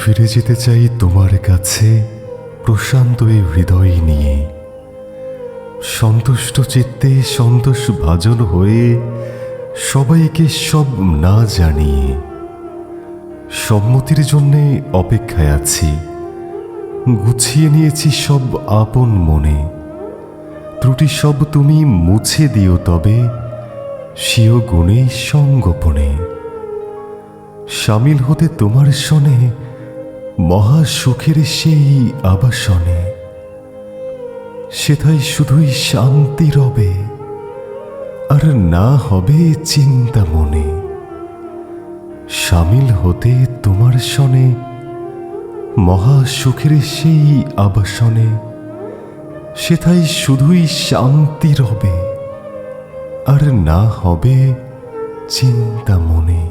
ফিরে যেতে চাই তোমার কাছে প্রশান্ত এই হৃদয় নিয়ে। সন্তুষ্ট চিত্তে সন্তোষ ভাজন হয়ে সবাইকে সব না জানিয়ে সম্মতির জন্যে অপেক্ষায় আছি। গুছিয়ে নিয়েছি সব আপন মনে। ত্রুটি সব তুমি মুছে দিও তবে স্বীয় গুণে সঙ্গোপনে। সামিল হতে তোমার সনে মহা সুখের সেই আবাসনে, সেথায় শুধুই শান্তি রবে, আর না হবে চিন্তা মনে। সামিল হতে তোমার সনে মহা সুখের সেই আবাসনে, সেথায় শুধুই শান্তি রবে, আর না হবে চিন্তা মনে।